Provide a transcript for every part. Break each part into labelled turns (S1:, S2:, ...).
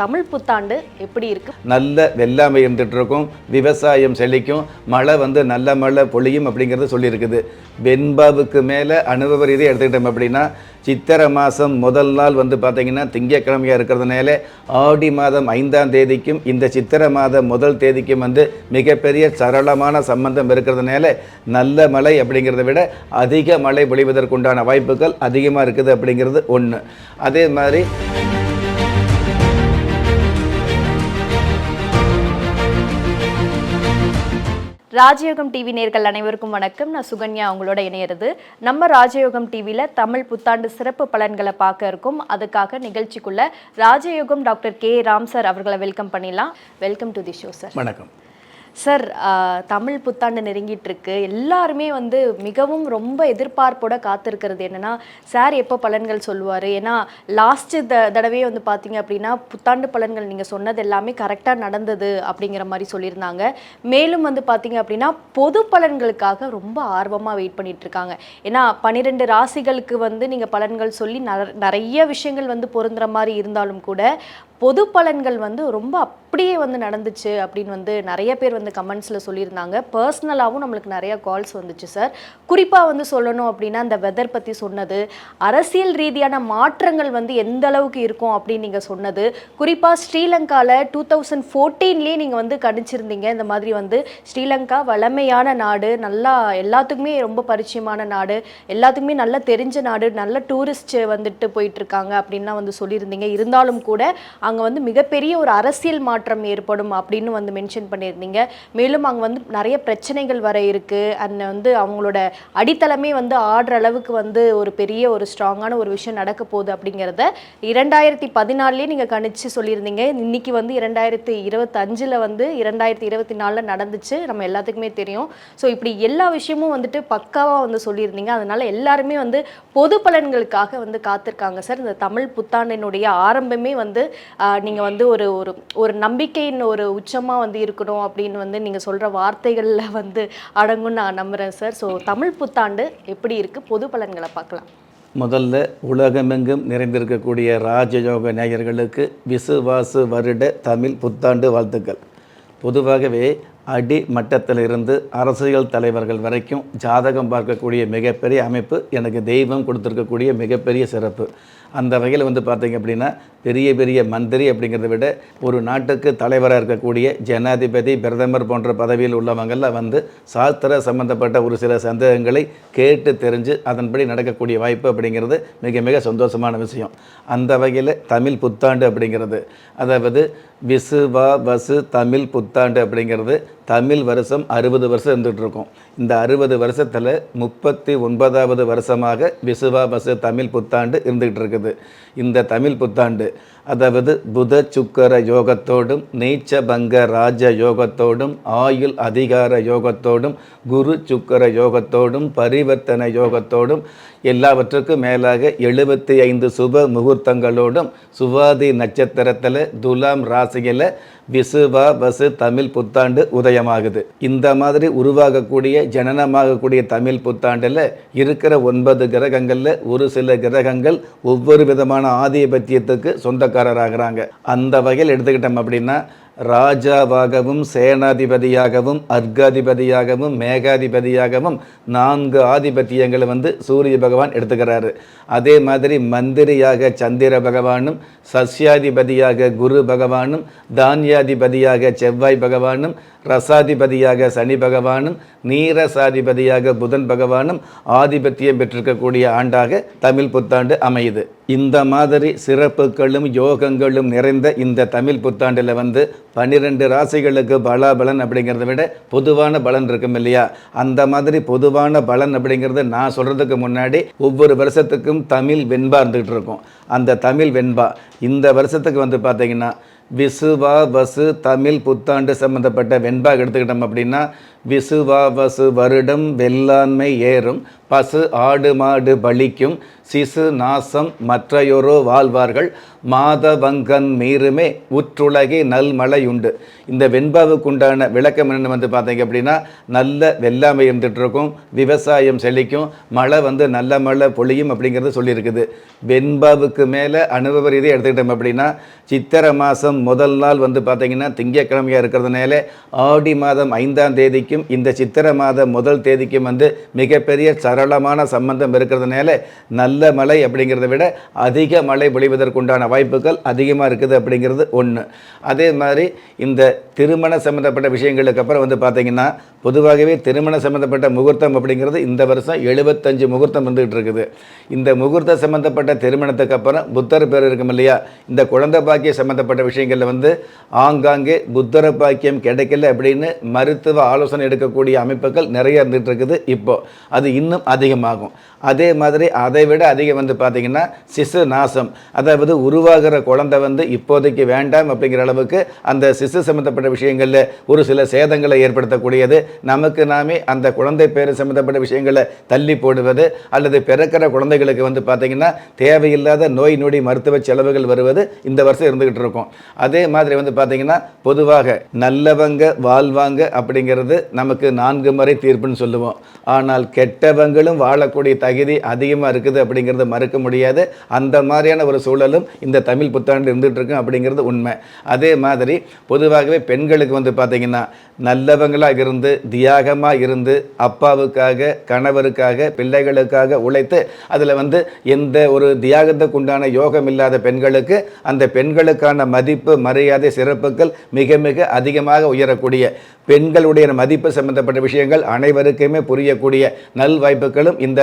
S1: தமிழ் புத்தாண்டு எப்படி இருக்கு?
S2: நல்ல வெள்ளாமை இருந்துட்டு இருக்கும் விவசாயம் செழிக்கும் மழை வந்து நல்ல மழை பொழியும் அப்படிங்கிறது சொல்லியிருக்குது. வெண்பாவுக்கு மேலே அனுபவ ரீதியாக எடுத்துக்கிட்டோம் அப்படின்னா சித்திரை மாதம் முதல் நாள் வந்து பார்த்தீங்கன்னா திங்கக்கிழமையாக இருக்கிறதுனால ஆடி மாதம் ஐந்தாம் தேதிக்கும் இந்த சித்திரை மாதம் முதல் தேதிக்கும் வந்து மிகப்பெரிய சரளமான சம்பந்தம் இருக்கிறதுனால நல்ல மழை அப்படிங்கிறத விட அதிக மழை பொழிவதற்குண்டான வாய்ப்புகள் அதிகமாக இருக்குது அப்படிங்கிறது ஒன்று அதே மாதிரி
S1: ராஜயோகம் டிவி நேர்கள் அனைவருக்கும் வணக்கம். நான் சுகன்யா உங்களோட இணையிறது. நம்ம ராஜயோகம் டிவியில் தமிழ் புத்தாண்டு சிறப்பு பலன்களை பார்க்க இருக்கோம். அதுக்காக நிகழ்ச்சிக்குள்ள Rajayogam doctor K Ram sir அவர்களை வெல்கம் பண்ணிடலாம். Welcome to the show sir
S2: வணக்கம்.
S1: சார் தமிழ் புத்தாண்டு நெருங்கிட்டு இருக்கு எல்லாருமே வந்து மிகவும் ரொம்ப எதிர்பார்ப்போட காத்திருக்கிறது என்னன்னா சார் எப்போ பலன்கள் சொல்லுவார்? ஏன்னா லாஸ்ட் த தடவையே வந்து பார்த்தீங்க அப்படின்னா புத்தாண்டு பலன்கள் நீங்கள் சொன்னது எல்லாமே கரெக்டாக நடந்தது அப்படிங்கிற மாதிரி சொல்லியிருந்தாங்க. மேலும் வந்து பார்த்தீங்க அப்படின்னா பொது பலன்களுக்காக ரொம்ப ஆர்வமாக வெயிட் பண்ணிட்டு இருக்காங்க ஏன்னா பன்னிரெண்டு ராசிகளுக்கு வந்து நீங்கள் பலன்கள் சொல்லி நிறைய விஷயங்கள் வந்து பொருந்துற மாதிரி இருந்தாலும் கூட பொது பலன்கள் வந்து ரொம்ப அப்படியே வந்து நடந்துச்சு அப்படின்னு வந்து நிறைய பேர் வந்து கமெண்ட்ஸில் சொல்லியிருந்தாங்க. பர்சனலாகவும் நம்மளுக்கு நிறைய கால்ஸ் வந்துச்சு சார் குறிப்பாக வந்து சொல்லணும் அப்படின்னா அந்த வெதர் பற்றி சொன்னது அரசியல் ரீதியான மாற்றங்கள் வந்து எந்த அளவுக்கு இருக்கும் அப்படின்னு நீங்கள் சொன்னது. குறிப்பாக ஸ்ரீலங்காவில் டூ தௌசண்ட் ஃபோர்டீன்லேயே நீங்கள் வந்து கணிச்சிருந்தீங்க. இந்த மாதிரி வந்து ஸ்ரீலங்கா வளமையான நாடு நல்லா எல்லாத்துக்குமே ரொம்ப பரிச்சயமான நாடு எல்லாத்துக்குமே நல்லா தெரிஞ்ச நாடு நல்ல டூரிஸ்ட் வந்துட்டு போயிட்டுருக்காங்க அப்படின்லாம் வந்து சொல்லியிருந்தீங்க. இருந்தாலும் கூட அங்கே வந்து மிகப்பெரிய ஒரு அரசியல் மாற்றம் ஏற்படும் அப்படின்னு வந்து மென்ஷன் பண்ணியிருந்தீங்க. மேலும் அங்கே வந்து நிறைய பிரச்சனைகள் வர இருக்குது அண்ட் வந்து அவங்களோட அடித்தளமே வந்து ஆடுற அளவுக்கு வந்து ஒரு பெரிய ஒரு ஸ்ட்ராங்கான ஒரு விஷயம் நடக்க போகுது அப்படிங்கிறத இரண்டாயிரத்தி பதினாலுலேயே நீங்கள் கணிச்சு சொல்லியிருந்தீங்க. இன்னைக்கு வந்து இரண்டாயிரத்தி இருபத்தஞ்சில் வந்து இரண்டாயிரத்தி இருபத்தி நாலில் நடந்துச்சு. நம்ம எல்லாத்துக்குமே தெரியும். ஸோ இப்படி எல்லா விஷயமும் வந்துட்டு பக்காவாக வந்து சொல்லியிருந்தீங்க. அதனால் எல்லாருமே வந்து பொது பலன்களுக்காக வந்து காத்திருக்காங்க சார். இந்த தமிழ் புத்தாண்டினுடைய ஆரம்பமே வந்து நீங்கள் நீங்க வந்து ஒரு ஒரு ஒரு நம்பிக்கையின் ஒரு உச்சமா வந்து இருக்கணும் அப்படின்னு வந்து நீங்க சொல்ற வார்த்தைகள்ல வந்து அடங்கும் நான் நம்புறேன் சார் ஸோ தமிழ் புத்தாண்டு எப்படி இருக்கு? பொது பலன்களை பார்க்கலாம்.
S2: முதல்ல உலகமெங்கும் நிறைந்திருக்கக்கூடிய ராஜயோக நேயர்களுக்கு விசுவாசு வருட தமிழ் புத்தாண்டு வாழ்த்துக்கள். பொதுவாகவே அடி மட்டத்திலிருந்து அரசியல் தலைவர்கள் வரைக்கும் ஜாதகம் பார்க்கக்கூடிய மிகப்பெரிய அமைப்பு எனக்கு தெய்வம் கொடுத்துருக்கக்கூடிய மிகப்பெரிய சிறப்பு. அந்த வகையில் வந்து பார்த்தீங்க அப்படின்னா பெரிய பெரிய மந்திரி அப்படிங்கிறத விட ஒரு நாட்டுக்கு தலைவராக இருக்கக்கூடிய ஜனாதிபதி பிரதமர் போன்ற பதவியில் உள்ளவங்கள்லாம் வந்து சாஸ்திர சம்பந்தப்பட்ட ஒரு சில சந்தேகங்களை கேட்டு தெரிஞ்சு அதன்படி நடக்கக்கூடிய வாய்ப்பு அப்படிங்கிறது மிக மிக சந்தோஷமான விஷயம். அந்த வகையில் தமிழ் புத்தாண்டு அப்படிங்கிறது அதாவது விசுவா வசு தமிழ் புத்தாண்டு அப்படிங்கிறது தமிழ் வருஷம் அறுபது வருஷம் இருந்துகிட்ருக்கோம். இந்த அறுபது வருஷத்தில் முப்பத்தி ஒன்பதாவது வருஷமாக விசுவாபசு தமிழ் புத்தாண்டு இருந்துகிட்டு இருக்குது இந்த தமிழ் புத்தாண்டு அதாவது புத சுக்கர யோகத்தோடும் நீச்ச பங்க ராஜ யோகத்தோடும் ஆயுள் அதிகார யோகத்தோடும் குரு சுக்கர யோகத்தோடும் பரிவர்த்தன யோகத்தோடும் எல்லாவற்றுக்கும் மேலாக எழுபத்தி ஐந்து சுப முகூர்த்தங்களோடும் சுவாதி நட்சத்திரத்தில் துலாம் ராசியில் விசுவா வசு தமிழ் புத்தாண்டு உதயமாகுது. இந்த மாதிரி உருவாகக்கூடிய ஜனனமாகக்கூடிய தமிழ் புத்தாண்டில் இருக்கிற ஒன்பது கிரகங்களில் ஒரு சில கிரகங்கள் ஒவ்வொரு விதமான ஆதிபத்தியத்துக்கு சொந்தக்காரராகிறாங்க. அந்த வகையில் எடுத்துக்கிட்டோம் அப்படின்னா ராஜாவாகவும் சேனாதிபதியாகவும் அர்காதிபதியாகவும் மேகாதிபதியாகவும் நான்கு ஆதிபத்தியங்களை வந்து சூரிய பகவான் எடுத்துக்கிறாரு. அதே மாதிரி மந்திரியாக சந்திர பகவானும் சஸ்யாதிபதியாக குரு பகவானும் தானியாதிபதியாக செவ்வாய் பகவானும் ரசாதிபதியாக சனி பகவானும் நீரசாதிபதியாக புதன் பகவானும் ஆதிபத்தியம் பெற்றிருக்கக்கூடிய ஆண்டாக தமிழ் புத்தாண்டு அமையுது. இந்த மாதிரி சிறப்புகளும் யோகங்களும் நிறைந்த இந்த தமிழ் புத்தாண்டில் வந்து பன்னிரெண்டு ராசிகளுக்கு பலாபலன் அப்படிங்கிறத விட பொதுவான பலன் இருக்கும் இல்லையா? அந்த மாதிரி பொதுவான பலன் அப்படிங்கிறது நான் சொல்கிறதுக்கு முன்னாடி ஒவ்வொரு வருஷத்துக்கும் தமிழ் வெண்பா இருந்துகிட்டு இருக்கும். அந்த தமிழ் வெண்பா இந்த வருஷத்துக்கு வந்து பார்த்திங்கன்னா விசுவா வசு தமிழ் புத்தாண்டு சம்மந்தப்பட்ட வெண்பாக எடுத்துக்கிட்டோம் அப்படின்னா விசுவாவசு வருடம் வெள்ளாண்மை ஏறும். பசு ஆடு மாடு பலிக்கும். சிசு நாசம் மற்றையொரோ வாழ்வார்கள். மாதவங்கன் மீறுமே உற்றுலகே நல்மழையுண்டு இந்த வெண்பாவுக்குண்டான விளக்கம் என்னென்னு வந்து பார்த்தீங்க அப்படின்னா நல்ல வெள்ளாமை இருந்துட்டுருக்கும் விவசாயம் செழிக்கும். மழை வந்து நல்ல மழை பொழியும் அப்படிங்கிறது சொல்லியிருக்குது. வெண்பாவுக்கு மேலே அனுபவ ரீதியாக எடுத்துக்கிட்டோம் அப்படின்னா சித்திரை மாதம் முதல் நாள் வந்து பார்த்தீங்கன்னா திங்கக்கிழமையாக இருக்கிறதுனால ஆடி மாதம் ஐந்தாம் தேதிக்கும் இந்த சித்திரை மாதம் முதல் தேதிக்கும் வந்து மிகப்பெரிய சரளமான சம்பந்தம் இருக்கிறதுனால நல்ல மழை அப்படிங்கிறத விட அதிக மழை பொழிவதற்குண்டான வாய்ப்புகள் அதிகமாக இருக்குது அப்படிங்கிறது ஒன்று அதே மாதிரி இந்த திருமண சம்மந்தப்பட்ட விஷயங்களுக்கு அப்புறம் வந்து பார்த்திங்கன்னா பொதுவாகவே திருமண சம்மந்தப்பட்ட முகூர்த்தம் அப்படிங்கிறது இந்த வருஷம் எழுபத்தஞ்சு முகூர்த்தம் வந்துகிட்டு இருக்குது. இந்த முகூர்த்த சம்மந்தப்பட்ட திருமணத்துக்கு அப்புறம் புத்தர் பேர் இருக்கும் இல்லையா? இந்த குழந்தை பாக்கிய சம்மந்தப்பட்ட விஷயங்களில் வந்து ஆங்காங்கே புத்தர பாக்கியம் கிடைக்கல அப்படின்னு மருத்துவ ஆலோசனை எடுக்கக்கூடிய அமைப்புகள் நிறைய இருந்துகிட்டு இருக்குது இப்போ. அது இன்னும் அதிகமாகும். அதே மாதிரி அதை விட அதிகம் வந்து பார்த்தீங்கன்னா சிசு நாசம். அதாவது உருவாகிற குழந்தை வந்து இப்போதைக்கு வேண்டாம் அப்படிங்கிற அளவுக்கு அந்த சிசு சம்மந்தப்பட்ட விஷயங்களில் ஒரு சில சேதங்களை ஏற்படுத்தக்கூடியது. நமக்கு நாமே அந்த குழந்தை பேர் சம்மந்தப்பட்ட விஷயங்களை தள்ளி போடுவது அல்லது பிறக்கிற குழந்தைகளுக்கு வந்து பார்த்தீங்கன்னா தேவையில்லாத நோய் நொடி மருத்துவ செலவுகள் வருவது இந்த வருஷம் இருந்துகிட்டு இருக்கும். அதே மாதிரி வந்து பார்த்தீங்கன்னா பொதுவாக நல்லவங்க வாழ்வாங்க அப்படிங்கிறது நமக்கு நான்கு முறை தீர்ப்புன்னு சொல்லுவோம். ஆனால் கெட்டவங்களும் வாழக்கூடிய தகுதி அதிகமாக இருக்குது அப்படிங்கிறத மறுக்க முடியாது. அந்த மாதிரியான ஒரு சூழலும் இந்த தமிழ் புத்தாண்டு இருந்துகிட்டு இருக்கும் அப்படிங்கிறது உண்மை. அதே மாதிரி பொதுவாகவே பெண்களுக்கு வந்து பார்த்திங்கன்னா நல்லவங்களாக இருந்து தியாகமாக இருந்து அப்பாவுக்காக கணவருக்காக பிள்ளைகளுக்காக உழைத்து அதில் வந்து எந்த ஒரு தியாகத்துக்கு உண்டான யோகம் இல்லாத பெண்களுக்கு அந்த பெண்களுக்கான மதிப்பு மரியாதை சிறப்புகள் மிக மிக அதிகமாக உயரக்கூடிய பெண்களுடைய மதிப்பு சம்பந்தப்பட்ட விஷயங்கள் அனைவருக்குமே புரியக்கூடிய நல் வாய்ப்புகளும் இந்த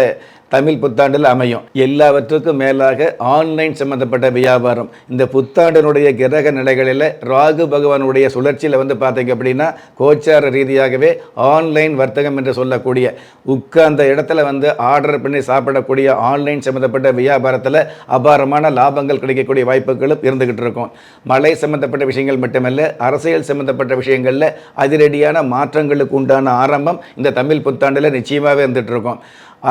S2: தமிழ் புத்தாண்டில் அமையும். எல்லாவற்றுக்கும் மேலாக ஆன்லைன் சம்பந்தப்பட்ட வியாபாரம். இந்த புத்தாண்டினுடைய கிரக நிலைகளில் ராகு பகவானுடைய சுழற்சியில் வந்து பார்த்தீங்க அப்படின்னா கோச்சார ரீதியாகவே ஆன்லைன் வர்த்தகம் என்று சொல்லக்கூடிய உட்கார்ந்த இடத்துல வந்து ஆர்டர் பண்ணி சாப்பிடக்கூடிய ஆன்லைன் சம்மந்தப்பட்ட வியாபாரத்தில் அபாரமான லாபங்கள் கிடைக்கக்கூடிய வாய்ப்புகளும் இருந்துகிட்டு இருக்கும். மழை சம்பந்தப்பட்ட விஷயங்கள் மட்டுமல்ல அரசியல் சம்பந்தப்பட்ட விஷயங்களில் அதிரடியான மாற்றங்களுக்கு உண்டான ஆரம்பம் இந்த தமிழ் புத்தாண்டில் நிச்சயமாகவே இருந்துகிட்டு இருக்கும்.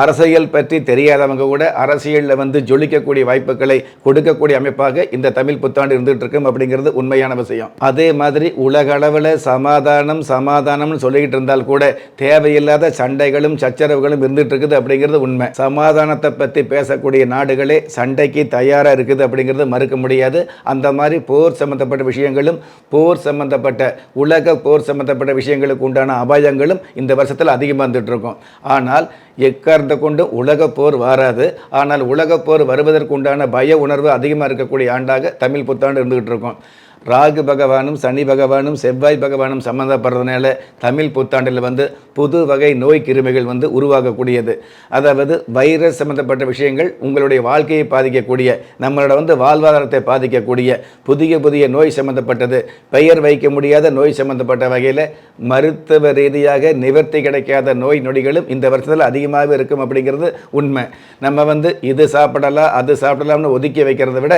S2: அரசியல் பற்றி தெரியாதவங்க கூட அரசியலில் வந்து ஜொலிக்கக்கூடிய வாய்ப்புகளை கொடுக்கக்கூடிய அமைப்பாக இந்த தமிழ் புத்தாண்டு இருந்துகிட்டு இருக்கும் அப்படிங்கிறது உண்மையான விஷயம். அதே மாதிரி உலக அளவில் சமாதானம் சமாதானம்னு சொல்லிக்கிட்டு இருந்தால் கூட தேவையில்லாத சண்டைகளும் சச்சரவுகளும் இருந்துகிட்டு இருக்குது அப்படிங்கிறது உண்மை. சமாதானத்தை பற்றி பேசக்கூடிய நாடுகளே சண்டைக்கு தயாராக இருக்குது அப்படிங்கிறது மறுக்க முடியாது. அந்த மாதிரி போர் சம்பந்தப்பட்ட விஷயங்களும் போர் சம்பந்தப்பட்ட உலக போர் சம்பந்தப்பட்ட விஷயங்களுக்கு உண்டான அபாயங்களும் இந்த வருஷத்தில் அதிகமாக வந்துட்டு இருக்கும் ஆனால் எக்காரணத்தை கொண்டு உலக போர் வராது. ஆனால் உலக போர் வருவதற்கு உண்டான பய உணர்வு அதிகமாக இருக்கக்கூடிய ஆண்டாக தமிழ் புத்தாண்டு இருந்துகிட்டு இருக்கும். ராகு பகவானும் சனி பகவானும் செவ்வாய் பகவானும் சம்மந்தப்படுறதுனால தமிழ் புத்தாண்டில் வந்து புது வகை நோய் கிருமிகள் வந்து உருவாகக்கூடியது. அதாவது வைரஸ் சம்மந்தப்பட்ட விஷயங்கள் உங்களுடைய வாழ்க்கையை பாதிக்கக்கூடிய நம்மளோட வந்து வாழ்வாதாரத்தை பாதிக்கக்கூடிய புதிய புதிய நோய் சம்மந்தப்பட்டது பெயர் வைக்க முடியாத நோய் சம்மந்தப்பட்ட வகையில் மருத்துவ ரீதியாக நிவர்த்தி கிடைக்காத நோய் நொடிகளும் இந்த வருஷத்தில் அதிகமாக இருக்கும் அப்படிங்கிறது உண்மை. நம்ம வந்து இது சாப்பிடலாம் அது சாப்பிடலாம்னு ஒதுக்கி வைக்கிறத விட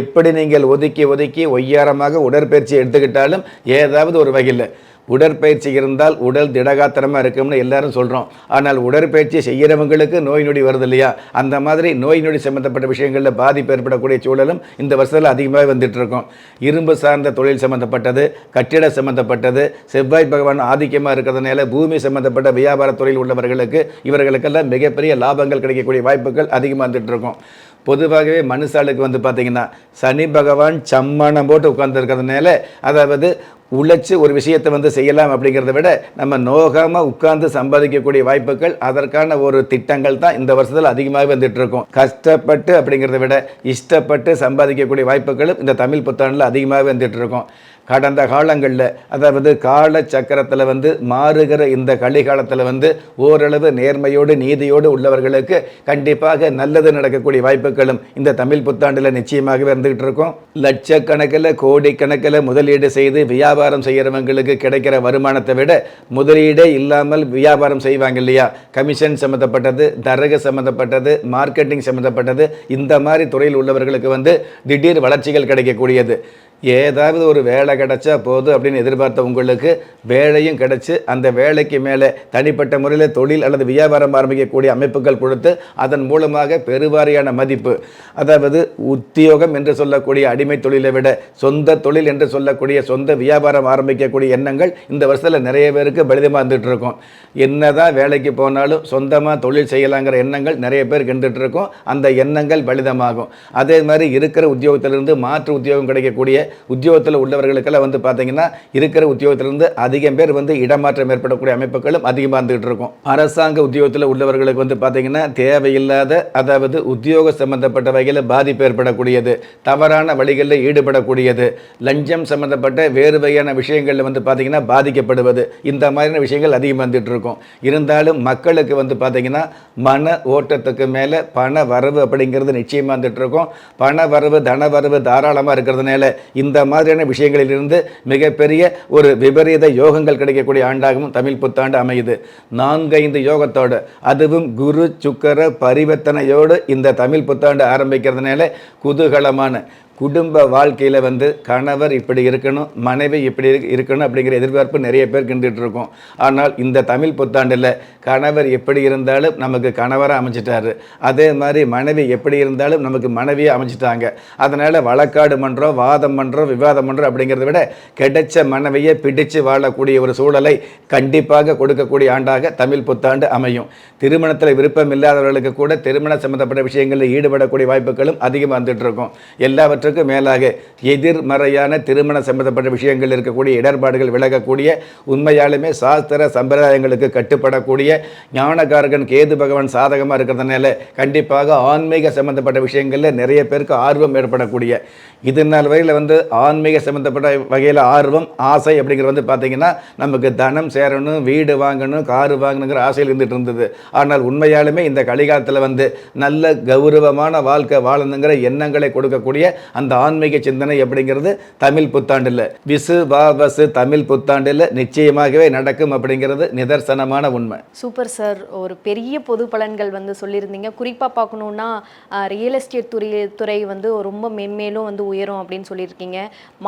S2: எப்படி நீங்கள் ஒதுக்கி ஒதுக்கி ஒய்யாரமாக உடற்பயிற்சி எடுத்துக்கிட்டாலும் ஏதாவது ஒரு வகையில் உடற்பயிற்சி இருந்தால் உடல் திடகாத்திரமாக இருக்கும்னு எல்லாரும் சொல்கிறோம் ஆனால் உடற்பயிற்சி செய்கிறவங்களுக்கு நோய் நொடி வருது இல்லையா அந்த மாதிரி நோய் நொடி சம்மந்தப்பட்ட விஷயங்களில் பாதிப்பு ஏற்படக்கூடிய சூழலும் இந்த வருஷத்தில் அதிகமாக வந்துட்டு இருக்கும். இரும்பு சார்ந்த தொழில் சம்மந்தப்பட்டது கட்டிட சம்மந்தப்பட்டது செவ்வாய் பகவான் ஆதிக்கமாக இருக்கிறதுனால பூமி சம்மந்தப்பட்ட வியாபார தொழில் உள்ளவர்களுக்கு இவர்களுக்கெல்லாம் மிகப்பெரிய லாபங்கள் கிடைக்கக்கூடிய வாய்ப்புகள் அதிகமாக வந்துட்டு இருக்கும். பொதுவாகவே மனுஷாளுக்கு வந்து பார்த்திங்கன்னா சனி பகவான் சம்மணம் போட்டு உட்கார்ந்துருக்கிறதுனால அதாவது உழைச்சி ஒரு விஷயத்தை வந்து செய்யலாம் அப்படிங்கிறத விட நம்ம நோகாமல் உட்கார்ந்து சம்பாதிக்கக்கூடிய வாய்ப்புகள் அதற்கான ஒரு திட்டங்கள் தான் இந்த வருஷத்தில் அதிகமாக வந்துட்டு இருக்கும். கஷ்டப்பட்டு அப்படிங்கிறத விட இஷ்டப்பட்டு சம்பாதிக்கக்கூடிய வாய்ப்புகளும் இந்த தமிழ் புத்தாண்டில் அதிகமாக வந்துட்டு இருக்கும். கடந்த காலங்களில் அதாவது கால சக்கரத்தில் வந்து மாறுகிற இந்த கலிகாலத்தில் வந்து ஓரளவு நேர்மையோடு நீதியோடு உள்ளவர்களுக்கு கண்டிப்பாக நல்லது நடக்கக்கூடிய வாய்ப்புகளும் இந்த தமிழ் புத்தாண்டில் நிச்சயமாகவே இருந்துகிட்டு இருக்கும். லட்சக்கணக்கில் கோடிக்கணக்கில் முதலீடு செய்து வியாபாரம் செய்கிறவங்களுக்கு கிடைக்கிற வருமானத்தை விட முதலீடே இல்லாமல் வியாபாரம் செய்வாங்க இல்லையா? கமிஷன் சம்மந்தப்பட்டது தரகு சம்மந்தப்பட்டது மார்க்கெட்டிங் சம்மந்தப்பட்டது இந்த மாதிரி துறையில் உள்ளவர்களுக்கு வந்து திடீர் வளர்ச்சிகள் கிடைக்கக்கூடியது. ஏதாவது ஒரு வேலை கிடைச்சா போதும் அப்படின்னு எதிர்பார்த்த உங்களுக்கு வேலையும் கிடைச்சி அந்த வேலைக்கு மேலே தனிப்பட்ட முறையில் தொழில் அல்லது வியாபாரம் ஆரம்பிக்கக்கூடிய அமைப்புகள் கொடுத்து அதன் மூலமாக பெருவாரியான மதிப்பு அதாவது உத்தியோகம் என்று சொல்லக்கூடிய அடிமை தொழிலை விட சொந்த தொழில் என்று சொல்லக்கூடிய சொந்த வியாபாரம் ஆரம்பிக்கக்கூடிய எண்ணங்கள் இந்த வருஷத்தில் நிறைய பேருக்கு பலிதமாக இருந்துகிட்டு இருக்கும். என்னதான் வேலைக்கு போனாலும் சொந்தமாக தொழில் செய்யலாங்கிற எண்ணங்கள் நிறைய பேருக்கு இருந்துகிட்டு இருக்கும். அந்த எண்ணங்கள் பலிதமாகும். அதே மாதிரி இருக்கிற உத்தியோகத்திலிருந்து மாற்று உத்தியோகம் கிடைக்கக்கூடிய உத்தியோகத்தில் உள்ளவர்களுக்கெல்லாம் வந்து பார்த்தீங்கன்னா இருக்கிற உத்தியோகத்திலிருந்து அதிகம் பேர் வந்து இடமாற்றம் ஏற்படக்கூடிய அமைப்புகளும் அதிகமாக இருந்துகிட்டு இருக்கும். அரசாங்க உத்தியோகத்தில் உள்ளவர்களுக்கு வந்து பார்த்தீங்கன்னா தேவையில்லாத அதாவது உத்தியோக சம்பந்தப்பட்ட வகையில் பாதிப்பு ஏற்படக்கூடியது தவறான வழிகளில் ஈடுபடக்கூடியது லஞ்சம் சம்பந்தப்பட்ட வேறு வகையான விஷயங்களில் வந்து பார்த்தீங்கன்னா பாதிக்கப்படுவது இந்த மாதிரியான விஷயங்கள் அதிகமாக வந்துட்டு இருக்கும். இருந்தாலும் மக்களுக்கு வந்து பார்த்தீங்கன்னா மன ஓட்டத்துக்கு மேலே பண வரவு அப்படிங்கிறது நிச்சயமாக வந்துட்டு இருக்கும். பண வரவு தன வரவு தாராளமாக இருக்கிறதுனால இந்த மாதிரியான விஷயங்களிலிருந்து மிகப்பெரிய ஒரு விபரீத யோகங்கள் கிடைக்கக்கூடிய ஆண்டாகவும் தமிழ் புத்தாண்டு அமையுது. நான்கைந்து யோகத்தோடு அதுவும் குரு சுக்கர பரிவர்த்தனையோடு இந்த தமிழ் புத்தாண்டு ஆரம்பிக்கிறதுனால குதூகலமான குடும்ப வாழ்க்கையில் வந்து கணவர் இப்படி இருக்கணும் மனைவி இப்படி இருக்கணும் அப்படிங்கிற எதிர்பார்ப்பு நிறைய பேர் கிண்டுட்டு இருக்கோம். ஆனால் இந்த தமிழ் புத்தாண்டில் கணவர் எப்படி இருந்தாலும் நமக்கு கணவராக அமைச்சிட்டாரு அதே மாதிரி மனைவி எப்படி இருந்தாலும் நமக்கு மனைவியை அமைச்சிட்டாங்க அதனால் வழக்காடு மன்றம் வாதம் மன்றம் விவாதம் மன்றம் அப்படிங்கிறத விட கிடைச்ச மனைவியை பிடிச்சு வாழக்கூடிய ஒரு சூழலை கண்டிப்பாக கொடுக்கக்கூடிய ஆண்டாக தமிழ் புத்தாண்டு அமையும். திருமணத்தில் விருப்பம் இல்லாதவர்களுக்கு கூட திருமண சம்மந்தப்பட்ட விஷயங்களில் ஈடுபடக்கூடிய வாய்ப்புகளும் அதிகமாக வந்துட்டு இருக்கும். எல்லாவற்றுக்கும் மேலாக எதிர்மறையான திருமண சம்பந்தப்பட்ட விஷயங்கள் இருக்கக்கூடிய இடர்பாடுகள் விலகக்கூடிய உண்மையாலுமே சாஸ்திர சம்பிரதாயங்களுக்கு கட்டுப்படக்கூடிய ஞானகாரகன் கேது பகவான் சாதகமாக இருக்கிறதுனால கண்டிப்பாக ஆன்மீக சம்பந்தப்பட்ட விஷயங்களில் நிறைய பேருக்கு ஆர்வம் ஏற்படக்கூடிய. இது நாள் வரையில் வந்து ஆன்மீக சம்பந்தப்பட்ட வகையில் ஆர்வம் ஆசை அப்படிங்கிறது வந்து பார்த்தீங்கன்னா நமக்கு தனம் சேரணும் வீடு வாங்கணும் காரு வாங்கணுங்கிற ஆசையில் இருந்துட்டு இருந்தது. ஆனால் உண்மையாலுமே இந்த கலிகாலத்தில் வந்து நல்ல கௌரவமான வாழ்க்கை வாழணுங்கிற எண்ணங்களை கொடுக்கக்கூடிய அந்த ஆன்மீக சிந்தனை அப்படிங்கிறது தமிழ் புத்தாண்டில். விசு வாபசு தமிழ் புத்தாண்டில் நிச்சயமாகவே நடக்கும் அப்படிங்கிறது நிதர்சனமான உண்மை.
S1: Super sir. ஒரு பெரிய பொது பலன்கள் வந்து சொல்லியிருந்தீங்க. குறிப்பாக பார்க்கணுன்னா ரியல் எஸ்டேட் துறை துறை வந்து ரொம்ப மென்மேலும் வந்து உயரும் அப்படின்னு சொல்லியிருக்கீங்க.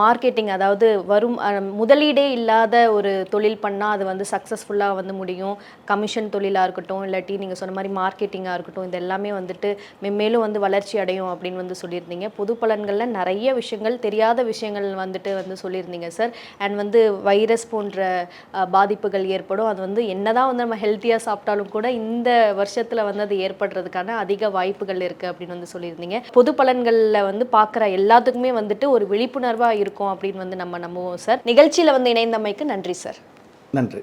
S1: மார்க்கெட்டிங் அதாவது வரும் முதலீடே இல்லாத ஒரு தொழில் பண்ணால் அது வந்து சக்ஸஸ்ஃபுல்லாக வந்து முடியும். கமிஷன் தொழிலாக இருக்கட்டும் இல்லாட்டி நீங்கள் சொன்ன மாதிரி மார்க்கெட்டிங்காக இருக்கட்டும் இது எல்லாமே வந்துட்டு மென்மேலும் வந்து வளர்ச்சி அடையும் அப்படின்னு வந்து சொல்லியிருந்தீங்க. பொது பலன்கள் பலன்களில் நிறைய விஷயங்கள் தெரியாத விஷயங்கள் வந்துட்டு வந்து சொல்லியிருந்தீங்க சார் அண்ட் வந்து வைரஸ் போன்ற பாதிப்புகள் ஏற்படும். அது வந்து என்னதான் வந்து நம்ம ஹெல்த்தியாக சாப்பிட்டாலும் கூட இந்த வருஷத்தில் வந்து அது ஏற்படுறதுக்கான அதிக வாய்ப்புகள் இருக்குது அப்படின்னு வந்து சொல்லியிருந்தீங்க. பொது பலன்களில் வந்து பார்க்குற எல்லாத்துக்குமே வந்துட்டு ஒரு விழிப்புணர்வாக இருக்கும் அப்படின்னு வந்து நம்ம நம்புவோம் சார் நிகழ்ச்சியில் வந்து இணைந்தமைக்கு நன்றி சார்
S2: நன்றி.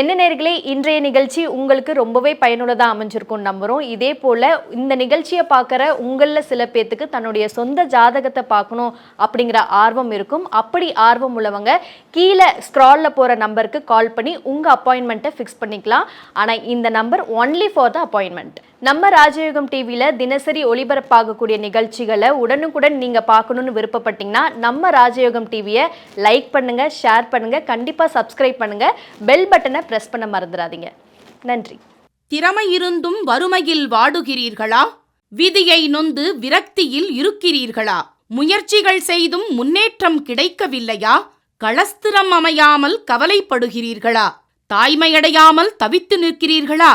S1: என்ன நேர்களே இன்றைய நிகழ்ச்சி உங்களுக்கு ரொம்பவே பயனுள்ளதாக அமைஞ்சிருக்கும் நம்புகிறோம் இதே போல் இந்த நிகழ்ச்சியை பார்க்குற உங்களில் சில பேர்த்துக்கு தன்னுடைய சொந்த ஜாதகத்தை பார்க்கணும் அப்படிங்கிற ஆர்வம் இருக்கும். அப்படி ஆர்வம் உள்ளவங்க கீழே ஸ்க்ராலில் போகிற நம்பருக்கு கால் பண்ணி உங்கள் அப்பாயின்மெண்ட்டை ஃபிக்ஸ் பண்ணிக்கலாம். ஆனால் இந்த number only for the appointment நம்ம ராஜயோகம் டிவியில் தினசரி ஒளிபரப்பாகக்கூடிய நிகழ்ச்சிகளை உடனுக்குடன் நீங்கள் பார்க்கணுன்னு விருப்பப்பட்டீங்கன்னா நம்ம ராஜயோகம் டிவியை லைக் பண்ணுங்கள் ஷேர் பண்ணுங்கள் கண்டிப்பாக சப்ஸ்கிரைப் பண்ணுங்கள் பெல் பட்டனை ப்ரெஸ் பண்ண மறந்துடாதீங்க. நன்றி.
S3: திறமை இருந்தும் வறுமையில் வாடுகிறீர்களா? விதியை நொந்து விரக்தியில் இருக்கிறீர்களா? முயற்சிகள் செய்தும் முன்னேற்றம் கிடைக்கவில்லையா? களஸ்திரம் அமையாமல் கவலைப்படுகிறீர்களா? தாய்மையடையாமல் தவித்து நிற்கிறீர்களா?